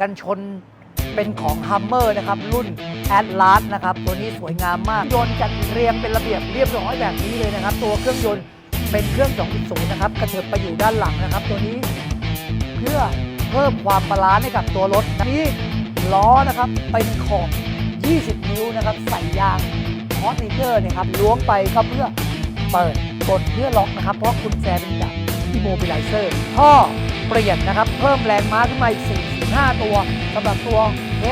กันชนเป็นของฮัมเมอร์นะครับ รุ่นแอดลาสนะครับ ตัวนี้สวยงามมากยนต์จัดเรียงเป็นระเบียบเรียบร้อยแบบนี้เลยนะครับ ตัวเครื่องยนต์เป็นเครื่อง2.0นะครับกระเถิบไปอยู่ด้านหลังนะครับ ตัวนี้เพื่อเพิ่มความบาลานซ์ให้กับตัวรถนี้ล้อนะครับเป็นขอบ 20 นิ้วนะครับ ใส่ยางฮอตนิเจอร์เนี่ยครับล้วงไปก็เพื่อเปิดกดเพื่อล็อกนะครับ เพราะกุญแจเป็นแบบ immobilizer ท่อเปลี่ยนนะครับ เพิ่มแรงม้าขึ้นมาอีก 5 ตัวสำหรับตัว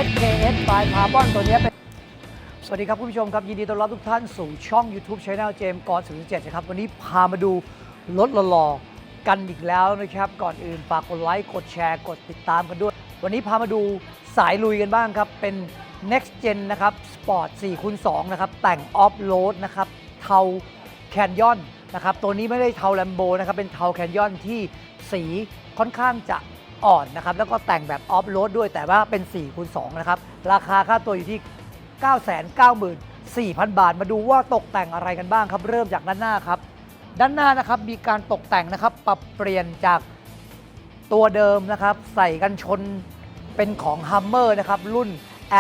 SKS by Carbon ตัวนี้เป็น สวัสดีครับคุณผู้ชมครับ ยินดีต้อนรับทุกท่านสู่ช่อง YouTube Channel เจมส์กอน07นะครับ วันนี้พามาดูรถหล่อๆกันอีกแล้วนะครับ ก่อนอื่นฝากกดไลค์กดแชร์กดติดตามกันด้วย วันนี้พามาดูสายลุยกันบ้างครับ เป็น next gen นะครับ Sport 4คูณ2นะครับ แต่ง off road นะครับ เทาแคนยอนนะครับ ตัวนี้ไม่ได้เทาแลมโบนะครับ เป็นเทาแคนยอนที่สีค่อนข้างจะ อ่อนนะครับ แล้วก็แต่งแบบออฟโรดด้วยแต่ว่าเป็น4คูณ2นะครับ ราคาค่าตัวอยู่ที่ 994,000 บาท มาดูว่าตกแต่งอะไรกันบ้างครับ เริ่มจากด้านหน้าครับ ด้านหน้านะครับมีการตกแต่งนะครับ ปรับเปลี่ยนจากตัวเดิมนะครับ ใส่กันชนเป็นของ Hummer นะครับ รุ่น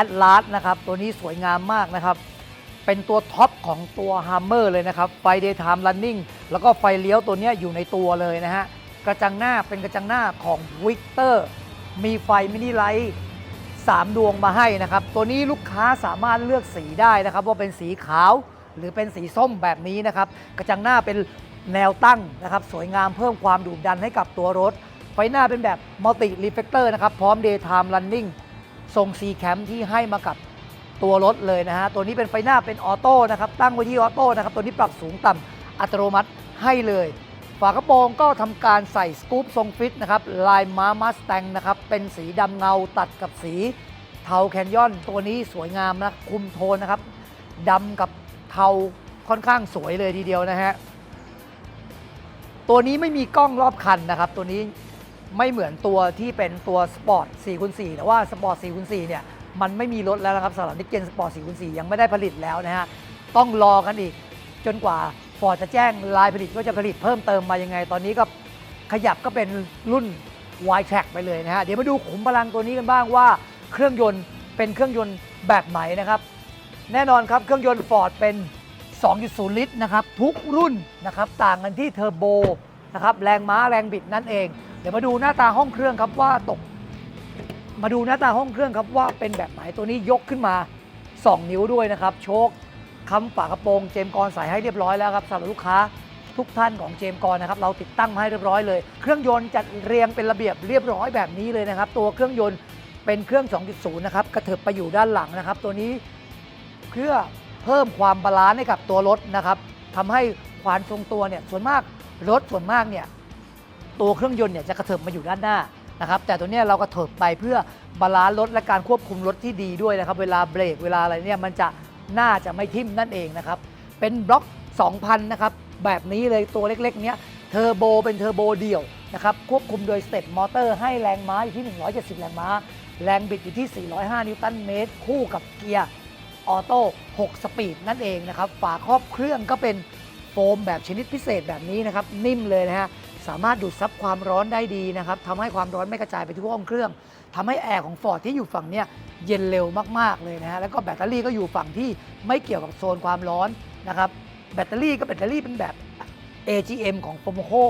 Atlas นะครับ ตัวนี้สวยงามมากนะครับ เป็นตัวท็อปของตัว Hummer เลยนะครับ ไฟ Daytime Running แล้วก็ไฟเลี้ยวตัวนี้อยู่ในตัวเลยนะฮะ กระจังหน้าเป็นกระจังหน้าของ Victor มีไฟมินิไลท์3ดวงมาให้นะครับ ตัวนี้ลูกค้าสามารถเลือกสีได้นะครับ ว่าเป็นสีขาวหรือเป็นสีส้มแบบนี้นะครับ กระจังหน้าเป็นแนวตั้งนะครับ สวยงามเพิ่มความดุดันให้กับตัวรถ ไฟหน้าเป็นแบบมัลติรีเฟกเตอร์นะครับ พร้อม Daytime Running ทรง C Cam ที่ให้มากับตัวรถเลยนะฮะ ตัวนี้เป็นไฟหน้าเป็นออโต้นะครับ ตั้งไว้ที่ออโต้นะครับ ตัวนี้ปรับสูงต่ำอัตโนมัติให้เลย ฝากระโปรงก็ทำการใส่สกู๊ปทรงฟิตนะครับลายม้ามัสแตงนะครับเป็นสีดำเงาตัดกับสีเทาแคนยอนตัวนี้สวยงามนะคุมโทนนะครับดำกับเทาค่อนข้างสวยเลยทีเดียวนะฮะตัวนี้ไม่มีกล้องรอบคันนะครับ ตัวนี้ไม่เหมือนตัวที่เป็นตัวสปอร์ต4คูณ4แต่ว่าสปอร์ต4คูณ4เนี่ยมันไม่มีรถแล้วนะครับสำหรับนิกเกนสปอร์ต4คูณ4ยังไม่ได้ผลิตแล้วนะฮะต้องรอกันอีกจนกว่า ฟอร์ดจะแจ้งลายผลิตว่าจะผลิตเพิ่มเติมมายังไง ตอนนี้ก็ขยับก็เป็นรุ่น y t r a c ไปเลยนะฮะ เดี๋ยวมาดูขุมพลังตัวนี้กันบ้างว่า เครื่องยนต์เป็นเครื่องยนต์แบบไหนนะครับ แน่นอนครับเครื่องยนต์ฟอร์ดเป็น 2.0 ลิตรนะครับทุกรุ่นนะครับต่างกันที่เทอร์โบนะครับแรงม้าแรงบิดนั่นเอง เดี๋ยวมาดูหน้าตาห้องเครื่องครับว่าตก มาดูหน้าตาห้องเครื่องครับว่าเป็นแบบไหนตัวนี้ยกขึ้นมา 2 นิ้วด้วยนะครับ โชค คำฝากระโปรงเจมกรใส่ให้เรียบร้อยแล้วครับสำหรับลูกค้าทุกท่านของเจมกรนะครับเราติดตั้งมาให้เรียบร้อยเลย เครื่องยนต์จัดเรียงเป็นระเบียบเรียบร้อยแบบนี้เลยนะครับ ตัวเครื่องยนต์เป็นเครื่อง 2.0 นะครับกระเถิบไปอยู่ด้านหลังนะครับ ตัวนี้เพื่อเพิ่มความบาลานซ์ให้กับตัวรถนะครับทำให้ความทรงตัวเนี่ยส่วนมากรถส่วนมากเนี่ยตัวเครื่องยนต์เนี่ยจะกระเถิบมาอยู่ด้านหน้านะครับแต่ตัวนี้เรากระเถิบไปเพื่อบาลานซ์รถและการควบคุมรถที่ดีด้วยนะครับ เวลาเบรกเวลาอะไรเนี่ยมันจะ น่าจะไม่ทิ่มนั่นเองนะครับ เป็นบล็อก 2,000 นะครับ แบบนี้เลยตัวเล็กๆ เนี้ยเทอร์โบเป็นเทอร์โบเดี่ยวนะครับ ควบคุมโดยสเต็ปมอเตอร์ให้แรงม้าอยู่ที่ 170 แรงม้า แรงบิดอยู่ที่ 405 นิวตันเมตร คู่กับเกียร์ออโต้ 6 สปีดนั่นเองนะครับ ฝาครอบเครื่องก็เป็นโฟมแบบชนิดพิเศษแบบนี้นะครับ นิ่มเลยนะฮะ สามารถดูดซับความร้อนได้ดีนะครับทำให้ความร้อนไม่กระจายไปทั่วห้องเครื่องทำให้แอร์ของฟอร์ดที่อยู่ฝั่งเนี้ย เย็นเร็วมาก ๆ เลยนะฮะ แล้วก็แบตเตอรี่ก็อยู่ฝั่งที่ไม่เกี่ยวกับโซนความร้อนนะครับ แบตเตอรี่ก็แบตเตอรี่เป็นแบบ AGM ของ f o m o c o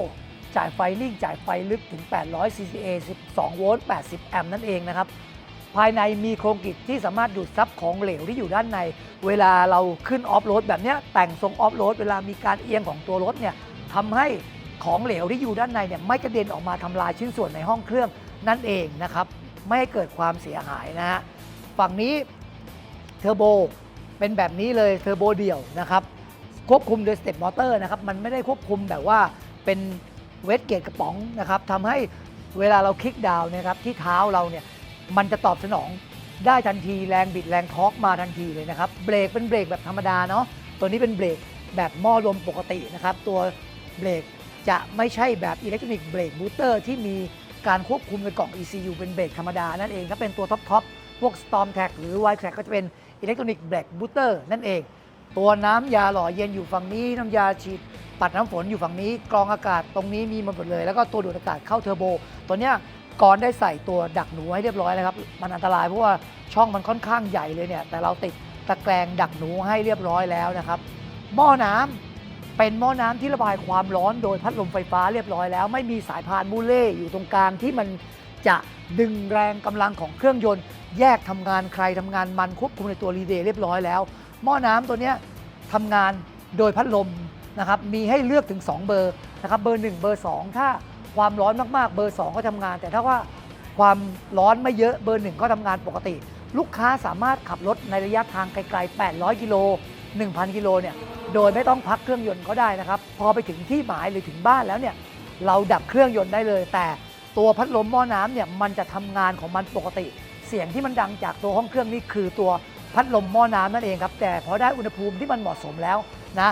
จ่ายไฟนิ่งจ่ายไฟลึกถึง 800 CCA 12 โวลต์ 80 แอมป์นั่นเองนะครับ ภายในมีโครงกิจที่สามารถดูดซับของเหลวที่อยู่ด้านใน เวลาเราขึ้นออฟโรดแบบเนี้ยแต่งทรงออฟโรดเวลามีการเอียงของตัวรถเนี่ยทำให้ของเหลวที่อยู่ด้านในเนี่ยไม่กระเด็นออกมาทำลายชิ้นส่วนในห้องเครื่องนั่นเองนะครับ ไม่ให้เกิดความเสียหายนะฮะ ฝั่งนี้เทอร์โบเป็นแบบนี้เลยเทอร์โบเดี่ยวนะครับควบคุมโดยสเต็ปมอเตอร์นะครับมันไม่ได้ควบคุมแบบว่าเป็นเวทเกตกระป๋องนะครับทำให้เวลาเราคลิกดาวน์นะครับที่เท้าเราเนี่ยมันจะตอบสนองได้ทันทีแรงบิดแรงทอร์กมาทันทีเลยนะครับเบรกเป็นเบรกแบบธรรมดาเนาะตัวนี้เป็นเบรกแบบหม้อลมปกตินะครับตัวเบรกจะไม่ใช่แบบอิเล็กทรอนิกส์เบรกบูสเตอร์ที่มีการควบคุมในกล่อง ECU เป็นเบรกธรรมดานั่นเองถ้าเป็นตัวท็อปทอป พวก Storm Track หรือ Y Track ก็จะเป็นอิเล็กทรอนิกส์เบรกบูสเตอร์นั่นเอง ตัวน้ำยาหล่อเย็นอยู่ฝั่งนี้ น้ำยาฉีดปัดน้ำฝนอยู่ฝั่งนี้ กรองอากาศตรงนี้มีมาหมดเลย แล้วก็ตัวดูดอากาศเข้าเทอร์โบ ตัวเนี้ยกรณ์ได้ใส่ตัวดักหนูให้เรียบร้อยแล้วครับ มันอันตรายเพราะว่าช่องมันค่อนข้างใหญ่เลยเนี่ย แต่เราติดตะแกรงดักหนูให้เรียบร้อยแล้วนะครับ หม้อน้ำเป็นหม้อน้ำที่ระบายความร้อนโดยพัดลมไฟฟ้าเรียบร้อยแล้ว ไม่มีสายพานมูเล่อยู่ตรงกลางที่มัน จะดึงแรงกำลังของเครื่องยนต์ แยกทำงานใครทำงานมันควบคุมในตัวรีเลย์เรียบร้อยแล้ว หม้อน้ำตัวเนี้ยทำงานโดยพัดลมนะครับมีให้เลือกถึง 2 เบอร์นะครับเบอร์ 1 เบอร์ 2 ถ้าความร้อนมากๆ เบอร์ 2 ก็ทำงาน แต่ถ้าว่าความร้อนไม่เยอะเบอร์ 1 ก็ทำงานปกติ ลูกค้าสามารถขับรถในระยะทางไกลๆ 800 กิโล 1,000 กิโลเนี่ยโดยไม่ต้องพักเครื่องยนต์ก็ได้นะครับ พอไปถึงที่หมายหรือถึงบ้านแล้วเนี่ยเราดับเครื่องยนต์ได้เลยแต่ ตัวพัดลมหม้อน้ำเนี่ยมันจะทำงานของมันปกติ เสียงที่มันดังจากตัวห้องเครื่องนี่คือตัวพัดลมหม้อน้ำนั่นเองครับ แต่พอได้อุณหภูมิที่มันเหมาะสมแล้วนะ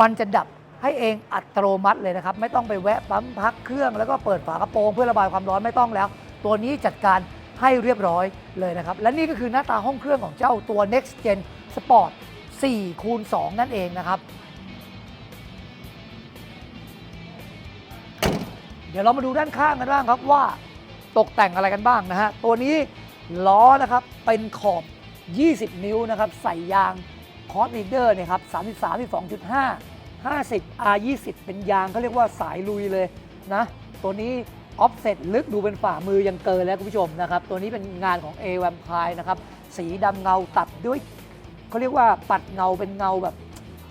มันจะดับให้เองอัตโนมัติเลยนะครับ ไม่ต้องไปแวะปั๊มพักเครื่องแล้วก็เปิดฝากระโปรงเพื่อระบายความร้อนไม่ต้องแล้ว ตัวนี้จัดการให้เรียบร้อยเลยนะครับ และนี่ก็คือหน้าตาห้องเครื่องของเจ้าตัว Next Gen Sport 4คูณ2นั่นเองนะครับ เดี๋ยวเรามาดูด้านข้างกันบ้างครับว่าตกแต่งอะไรกันบ้างนะฮะ ตัวนี้ล้อนะครับเป็นขอบ 20 นิ้วนะครับ ใส่ยางคอสลีดเดอร์เนี่ยครับ33 2.5 50 R 20 เป็นยางเขาเรียกว่าสายลุยเลยนะ ตัวนี้ออฟเซตลึกดูเป็นฝ่ามือยังเกินแล้วคุณผู้ชมนะครับ ตัวนี้เป็นงานของ A v a m p i r e นะครับ สีดำเงาตัดด้วยเขาเรียกว่าปัดเงาเป็นเงาแบบ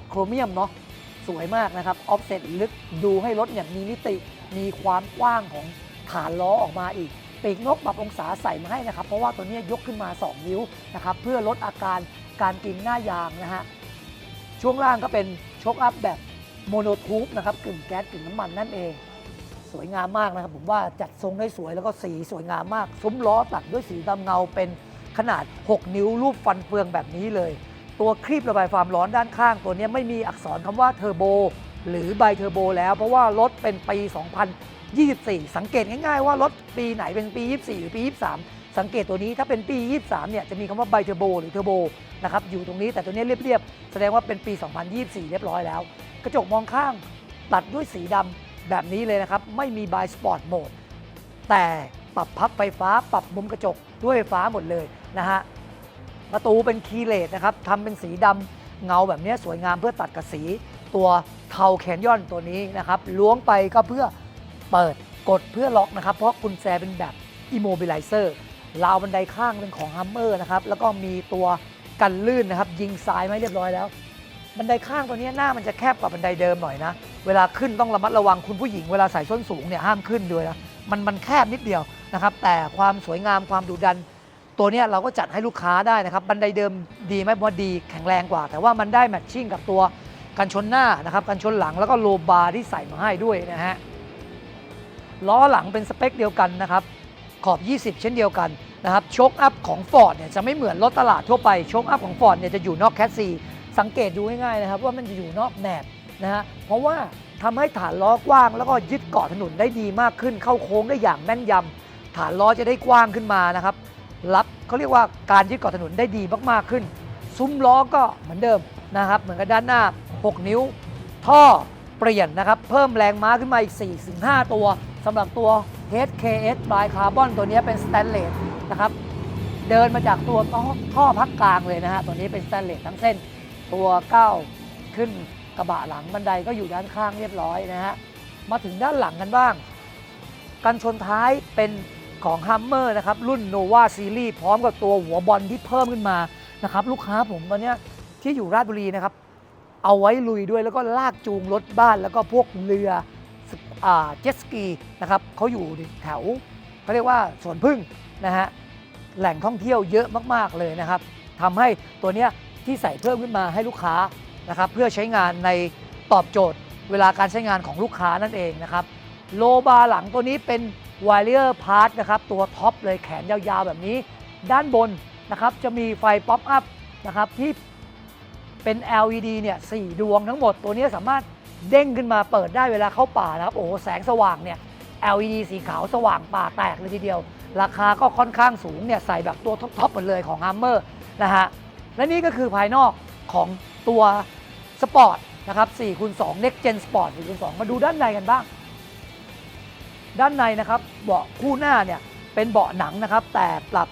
โครเมียมเนาะสวยมากนะครับออฟเซตลึกดูให้รถเนี่ยมีมิติ มีความกว้างของฐานล้อออกมาอีกปีกนกปรับองศาใส่มาให้นะครับ เพราะว่าตัวนี้ยกขึ้นมา 2 นิ้วนะครับเพื่อลดอาการการกินหน้ายางนะฮะช่วงล่างก็เป็นโชคอัพแบบโมโนทูบนะครับกึ่งแก๊สกึ่งน้ำมันนั่นเอง สวยงามมากนะครับ ผมว่าจัดทรงได้สวยแล้วก็สีสวยงามมาก ซุ้มล้อตัดด้วยสีดำเงาเป็นขนาด 6 นิ้วรูปฟันเฟืองแบบนี้เลย ตัวครีบระบายความร้อนด้านข้าง ตัวนี้ไม่มีอักษรคำว่าเทอร์โบ หรือไบเทอร์โบแล้ว เพราะว่ารถเป็นปี 2024 สังเกตง่ายๆว่ารถปีไหนเป็นปี 24 หรือปี 23 สังเกตตัวนี้ถ้าเป็นปี 23 เนี่ยจะมีคำว่าไบเทอร์โบหรือเทอร์โบนะครับอยู่ตรงนี้แต่ตัวนี้เรียบๆ แสดงว่าเป็นปี 2024 เรียบร้อยแล้ว กระจกมองข้างตัดด้วยสีดำแบบนี้เลยนะครับ ไม่มีบายสปอร์ตโหมดแต่ปรับพับไฟฟ้าปรับมุมกระจกด้วยไฟฟ้าหมดเลยนะฮะประตูเป็นคีเลสนะครับทำเป็นสีดำเงาแบบนี้สวยงามเพื่อตัดกับสี ตัวเทาแคนยอนตัวนี้นะครับล้วงไปก็เพื่อเปิดกดเพื่อล็อกนะครับ เพราะกุญแจเป็นแบบ Immobilizer ราวบันไดข้างเป็นของฮัมเมอร์นะครับแล้วก็มีตัวกันลื่นนะครับยิงซ้ายไม่เรียบร้อยแล้ว บันไดข้างตัวนี้หน้ามันจะแคบกว่าบันไดเดิมหน่อยนะ เวลาขึ้นต้องระมัดระวังคุณผู้หญิงเวลาใส่ส้นสูงเนี่ยห้ามขึ้นด้วยนะมันมันแคบนิดเดียวนะครับแต่ความสวยงามความดุดัน ตัวนี้เราก็จัดให้ลูกค้าได้นะครับบันไดเดิมดีไหมผมว่าดีแข็งแรงกว่า แต่ว่ามันได้แมทชิ่งกับตัว กันชนหน้านะครับกันชนหลังแล้วก็โลบาร์ที่ใส่มาให้ด้วยนะฮะล้อหลังเป็นสเปคเดียวกันนะครับขอบ 20 เช่นเดียวกันนะครับโชคอัพของ Ford เนี่ยจะไม่เหมือนรถตลาดทั่วไปโชคอัพของ Ford เนี่ยจะอยู่นอกแคสซีสังเกตดูง่ายๆนะครับว่ามันจะอยู่นอกแหนบนะฮะเพราะว่าทำให้ฐานล้อกว้าง แล้วก็ยึดเกาะถนนได้ดีมากขึ้น เข้าโค้งได้อย่างแม่นยำฐานล้อจะได้กว้างขึ้นมานะครับรับเขาเรียกว่าการยึดเกาะถนนได้ดีมากๆขึ้น ซุ้มล้อก็เหมือนเดิมนะครับ เหมือนกับด้านหน้า 6 นิ้ว ท่อเปลี่ยนนะครับ เพิ่มแรงม้าขึ้นมาอีก 4-5 ตัวสำหรับตัว HKS by Carbon ตัวนี้เป็นสแตนเลสนะครับเดินมาจากตัวท่อท่อพักกลางเลยนะฮะตัวนี้เป็นสแตนเลสทั้งเส้น ตัวก้าวขึ้นกระบะหลังบันไดก็อยู่ด้านข้างเรียบร้อยนะฮะมาถึงด้านหลังกันบ้าง กันชนท้ายเป็นของ Hummer นะครับ รุ่น Nova Series พร้อมกับตัวหัวบอลที่เพิ่มขึ้นมานะครับ ลูกค้าผมตอนนี้ที่อยู่ราชบุรีนะครับ เอาไว้ลุยด้วยแล้วก็ลากจูงรถบ้านแล้วก็พวกเรือเจ็ตสกีนะครับเขาอยู่แถวเขาเรียกว่าสวนพึ่งนะฮะแหล่งท่องเที่ยวเยอะมากๆเลยนะครับทำให้ตัวเนี้ยที่ใส่เพิ่มขึ้นมาให้ลูกค้านะครับเพื่อใช้งานในตอบโจทย์เวลาการใช้งานของลูกค้านั่นเองนะครับโลบาร์หลังตัวนี้เป็นว i เลอร์พาร์ทนะครับตัวท็อปเลยแขนยาวๆแบบนี้ ด้านบนนะครับจะมีไฟป๊อปอัพนะครับที่ เป็น LED เนี่ยสดวงทั้งหมดตัวนี้สามารถเด้งขึ้นมาเปิดได้เวลาเข้าป่านะครับ โอ้แสงสว่างเนี่ย LED สีขาวสว่างป่าแตกเลยทีเดียว ราคาก็ค่อนข้างสูงเนี่ยใส่แบบตัวท็อปๆหมดเลยของ Hummer นะฮะ และนี่ก็คือภายนอกของตัวสปอร์ตนะครับ4คูณ2 Next Gen Sport 4คูณ2มาดูด้านในกันบ้าง ด้านในนะครับเบาะคู่หน้าเนี่ยเป็นเบาะหนังนะครับ แต่ปรับ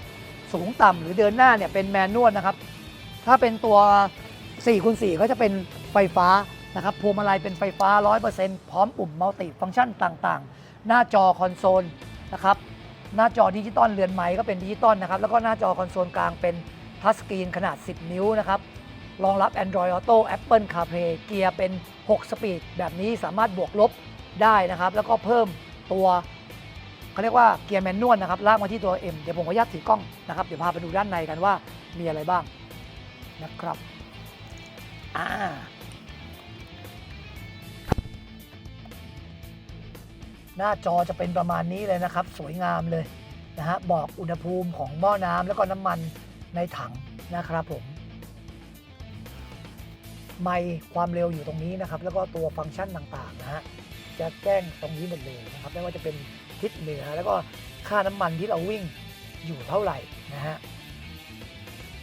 สูงต่ำหรือเดินหน้าเนี่ยเป็นแมนนวลนะครับ ถ้าเป็นตัว 4คูณ4ก็จะเป็นไฟฟ้านะครับพวงมาลัยเป็นไฟฟ้า 100%พร้อมปุ่มมัลติฟังก์ชันต่างๆ หน้าจอคอนโซลนะครับหน้าจอดิจิตอลเรือนไม้ก็เป็นดิจิตอลนะครับแล้วก็หน้าจอคอนโซลกลางเป็นทัชสกรีนขนาด 10 นิ้วนะครับรองรับ Android Auto Apple CarPlay เกียร์เป็น 6 สปีด แบบนี้สามารถบวกลบได้นะครับ แล้วก็เพิ่มตัวเขาเรียกว่าเกียร์แมนนวลนะครับ ลากมาที่ตัว M เดี๋ยวผมขออนุญาตถือกล้องนะครับ เดี๋ยวพาไปดูด้านในกันว่ามีอะไรบ้างนะครับ อ่าหน้าจอจะเป็นประมาณนี้เลยนะครับ สวยงามเลยนะฮะบอกอุณหภูมิของหม้อน้ำแล้วก็น้ำมันในถังนะครับผมไมค์ความเร็วอยู่ตรงนี้นะครับ แล้วก็ตัวฟังก์ชันต่างๆนะฮะจะแจ้งตรงนี้หมดเลยนะครับไม่ว่าจะเป็นทิศเหนือแล้วก็ค่าน้ำมันที่เราวิ่งอยู่เท่าไหร่นะฮะ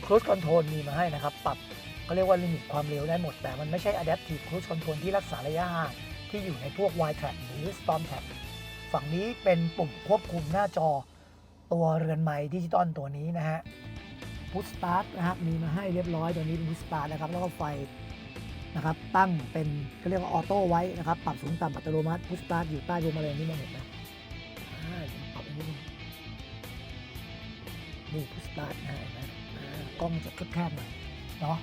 ครู i คอนโทรลมีมาให้นะครับ ปรับ เขาเรียกว่าลิมิตความเร็วได้หมด แต่มันไม่ใช่ Adaptive Cruise Control ที่รักษาระยะห่างที่อยู่ในพวก Y Track หรือ Storm Track ฝั่งนี้เป็นปุ่มควบคุมหน้าจอตัวเรือนไม้ดิจิตอลตัวนี้นะฮะพุชสตาร์ทนะครับมีมาให้เรียบร้อยตัวนี้เป็นพุชสตาร์ทนะครับแล้วก็ไฟนะครับตั้งเป็นเขาเรียกว่าออโต้ไว้นะครับปรับสูงต่ำอัตโนมัติพุชสตาร์ทอยู่ใต้พวงมาลัยนี่มองเห็นไหมอ่าผมปรับอันนี้นี่พุชสตาร์ทนะเห็มอ่ากล้องจะแคบๆหน่อยเนาะ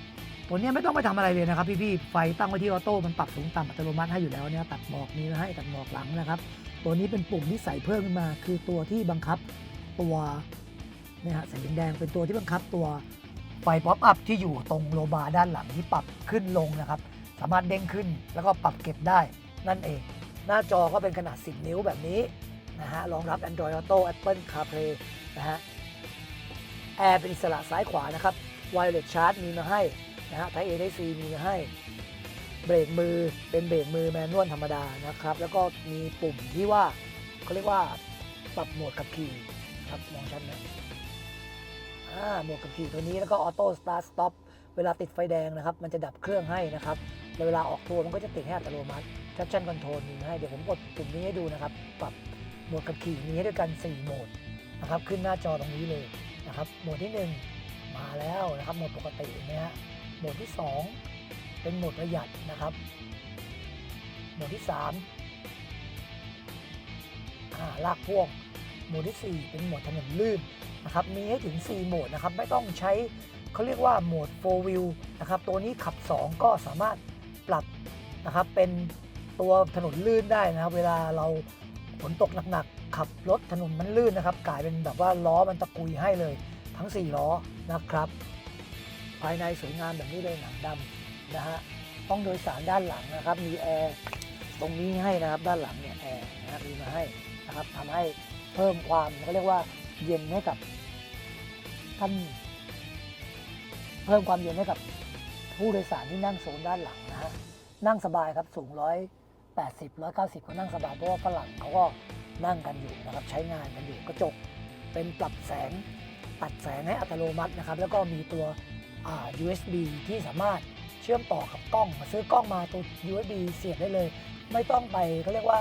ตัวเนี้ยไม่ต้องไปทำอะไรเลยนะครับพี่ๆไฟตั้งไว้ที่ออโต้มันปรับสูงต่ำอัตโนมัติให้อยู่แล้วเนี่ยตัดหมอกนี้มาให้ตัดหมอกหลังนะครับ ตัวนี้เป็นปุ่มที่ใส่เพิ่มขึ้นมา คือตัวที่บังคับตัวเนี่ยฮะสีแดงเป็นตัวที่บังคับตัวไฟป๊อปอัพที่อยู่ตรงโลบาร์ด้านหลังที่ปรับขึ้นลงนะครับ สามารถเด้งขึ้นแล้วก็ปรับเก็บได้นั่นเอง หน้าจอก็เป็นขนาด 10 นิ้วแบบนี้นะฮะรองรับ Android Auto Apple CarPlay นะฮะแอร์เป็นอิสระซ้ายขวานะครับ Wireless Charge มีมาให้ นะฮะ Type A Type C มีให้เบรกมือเป็นเบรกมือแมนนวลธรรมดานะครับ แล้วก็มีปุ่มที่ว่าเขาเรียกว่าปรับโหมดขับขี่ครับมองชัดไหมอ่าหมวกกับขี่ตัวนี้แล้วก็ออโต้สตาร์ทสต็อปเวลาติดไฟแดงนะครับ มันจะดับเครื่องให้นะครับแล้วเวลาออกตัวมันก็จะติดให้อัตโนมัติ traction control มีให้เดี๋ยวผมกดปุ่มนี้ให้ดูนะครับปรับโหมดกับขี่มีให้ด้วยกัน 4 โหมดนะครับขึ้นหน้าจอตรงนี้เลยนะครับโหมดที่ 1 มาแล้วนะครับโหมดปกตินะฮะ หมดที่ 2 เป็นโหมดประหยัดนะครับโหมดที่3อ่าลากพ่วงโหมดที่ 4 เป็นโหมดถนนลื่นนะครับมีให้ถึง 4 โหมดนะครับไม่ต้องใช้เขาเรียกว่าโหมด 4 wheel นะครับตัวนี้ขับ 2 ก็สามารถปรับนะครับเป็นตัวถนนลื่นได้นะครับ เวลาเราฝนตกหนักๆขับรถถนนมันลื่นนะครับกลายเป็นแบบว่าล้อมันตะกุยให้เลยทั้ง 4 ล้อนะครับ ภายในสวยงามแบบนี้เลยหนังดำนะฮะห้องโดยสารด้านหลังนะครับ มีแอร์ตรงนี้ให้นะครับด้านหลังเนี่ยแอร์นะครับมีมาให้นะครับทำให้เพิ่มความเขาเรียกว่าเย็นให้กับท่านเพิ่มความเย็นให้กับผู้โดยสารที่นั่งโซนด้านหลังนะฮะนั่งสบายครับสูงร้อยแปดสิบร้อยเก้าสิบเขานั่งสบายเพราะว่าฝรั่งเขาก็นั่งกันอยู่นะครับใช้งานกันอยู่กระจกเป็นปรับแสงตัดแสงให้อัตโนมัตินะครับ แล้วก็มีตัว USB ที่สามารถเชื่อมต่อกับกล้องมาซื้อกล้องมาตัว USB เสียบได้เลย ไม่ต้องไปเขาเรียกว่า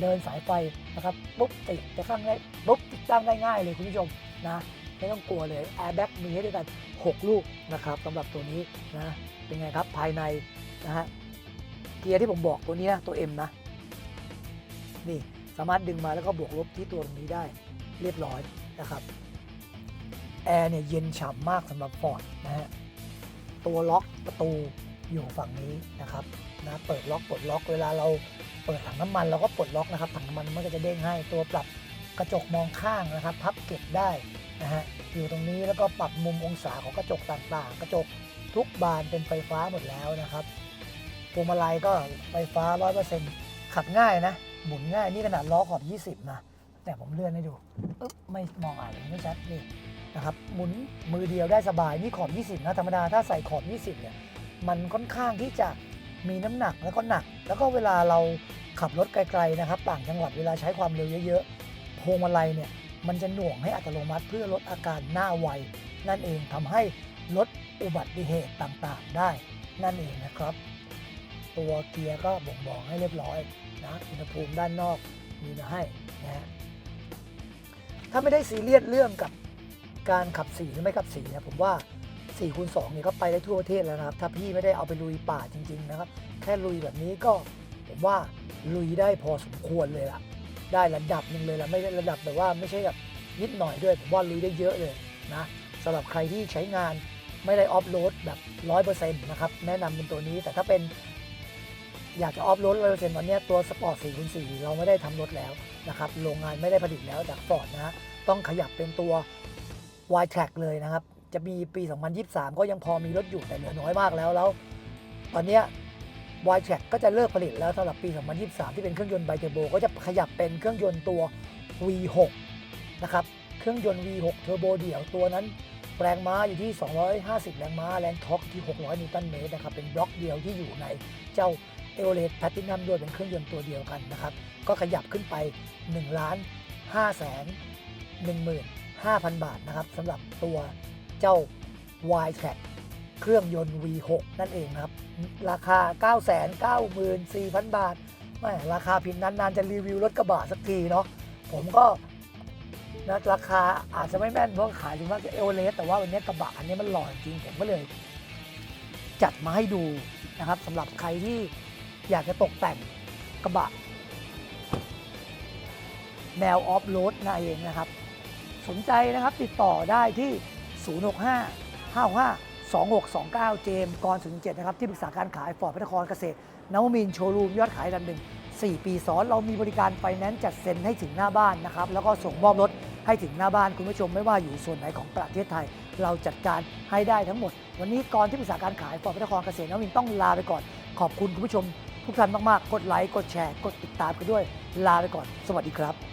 เดินสายไฟนะครับปุ๊บติดจะข้างได้ปุ๊บติดตั้งได้ง่ายเลยคุณผู้ชมนะไม่ต้องกลัวเลย Airbag มีให้ด้วยกัน 6 ลูกนะครับสำหรับตัวนี้นะเป็นไงครับภายในนะฮะเกียร์ที่ผมบอกตัวนี้นะตัว M นะ นี่สามารถดึงมาแล้วก็บวกลบที่ตัวตรงนี้ได้เรียบร้อยนะครับแอร์เนี่ยเย็นฉ่ำมากสำหรับฟอร์ดนะฮะ ตัวล็อกประตูอยู่ฝั่งนี้นะครับนะเปิดล็อกปลดล็อกเวลาเราเปิดถังน้ำมันเราก็ปลดล็อกนะครับถังน้ำมันมันก็จะเด้งให้ตัวปรับกระจกมองข้างนะครับ พับเก็บได้นะฮะอยู่ตรงนี้แล้วก็ปรับมุมองศาของกระจกต่างๆ กระจกทุกบานเป็นไฟฟ้าหมดแล้วนะครับพวงมาลัยก็ไฟฟ้า 100%ขับง่ายนะ หมุนง่ายนี่ขนาดล้อขอบ 20 นะ แต่ผมเลื่อนให้ดูปึ๊บไม่มองอ่านไม่ชัดนี่ นะครับหมุนมือเดียวได้สบายนี่ขอบ 20 นะธรรมดาถ้าใส่ขอบ 20 เนี่ยมันค่อนข้างที่จะมีน้ำหนักแล้วก็หนัก แล้วก็เวลาเราขับรถไกลๆนะครับ ต่างจังหวัดเวลาใช้ความเร็วเยอะๆพวงมาลัยเนี่ยมันจะหน่วงให้อัตโนมัติ เพื่อลดอาการหน้าไวนั่นเองทำให้ลดอุบัติเหตุต่างๆได้ นั่นเองนะครับ ตัวเกียร์ก็บ่งบอกให้เรียบร้อยนะอุณหภูมิด้านนอกมีมาให้นะฮะถ้าไม่ได้ซีเรียสเรื่องกับ การขับสีหรือไม่ขับสีนะผมว่า4คูณ2เนี่ยก็ไปได้ทั่วประเทศแล้วนะครับ ถ้าพี่ไม่ได้เอาไปลุยป่าจริง ๆ นะครับ แค่ลุยแบบนี้ก็ผมว่าลุยได้พอสมควรเลยล่ะ ได้ระดับหนึ่งเลยล่ะ ไม่ได้ระดับแบบว่าไม่ใช่แบบนิดหน่อยด้วย ผมว่าลุยได้เยอะเลยนะสำหรับใครที่ใช้งานไม่ได้ออฟโรดแบบ 100%นะครับ แนะนำเป็นตัวนี้ แต่ถ้าเป็นอยากจะออฟโรดร้อยเปอร์เซ็นต์วันนี้ตัวสปอร์ต4คูณ4เราไม่ได้ทำรถแล้วนะครับ โรงงานไม่ได้ผลิตแล้วจากฟอร์ดนะ ต้องขยับเป็นตัว y t r a c k เลยนะครับ จะมีปี 2023 ก็ยังพอมีรถอยู่แต่เหลือน้อยมากแล้วแล้ว ตอนนี้ย y t r a c k ก็จะเลิกผลิตแล้วสำหรับปี 2023 ที่เป็นเครื่องยนต์ไบเทอร์โบก็จะขยับเป็นเครื่องยนต์ตัว V6 นะครับเครื่องยนต์ V6 เทอร์โบเดี่ยวตัวนั้นแรงม้าอยู่ที่ 250 แรงม้า แรงท็อร์กที่ 600 นิวตันเมตรนะครับ เป็นบล็อกเดียวที่อยู่ในเจ้าเอเวอเรสแพตินัมด้วยเป็นเครื่องยนต์ตัวเดียวกันนะครับ ก็ขยับขึ้นไป 1 ล้าน5แสน 5,000 บาทนะครับสำหรับตัวเจ้า y t r a c เครื่องยนต์ V6 นั่นเองครับ ราคา 994,000 บาทแม่ราคาพินนานๆจะรีวิวรถกระบะสักทีเนาะผมก็นะราคาอาจจะไม่แม่นเพราะขายถึงมาจะเอเวอเรสแต่ว่าวันนี้กระบะอันนี้มันหล่อจริงผมก็เลย จัดมาให้ดูนะครับสำหรับใครที่อยากจะตกแต่งกระบะ แนวออฟโรดนั่นเองนะครับ นใจนะครับติดต่อได้ที่ 065 55 2629 เจมกรศูนย์เจ็ดนะครับที่ปรึกษาการขายฟอร์ดพระนครเกษตรนวมินโชว์รูมยอดขายอันดับหนึ่ง4 ปีซ้อนเรามีบริการไฟแนนซ์จัดเซ็นให้ถึงหน้าบ้านนะครับ แล้วก็ส่งมอบรถให้ถึงหน้าบ้านคุณผู้ชมไม่ว่าอยู่ส่วนไหนของประเทศไทย เราจัดการให้ได้ทั้งหมด วันนี้กรที่ปรึกษาการขายฟอร์ดพระนครเกษตรนวมินต้องลาไปก่อน ขอบคุณคุณผู้ชม ทุกท่านมากๆ กดไลค์กดแชร์ กดติดตามกันด้วยลาไปก่อน สวัสดีครับ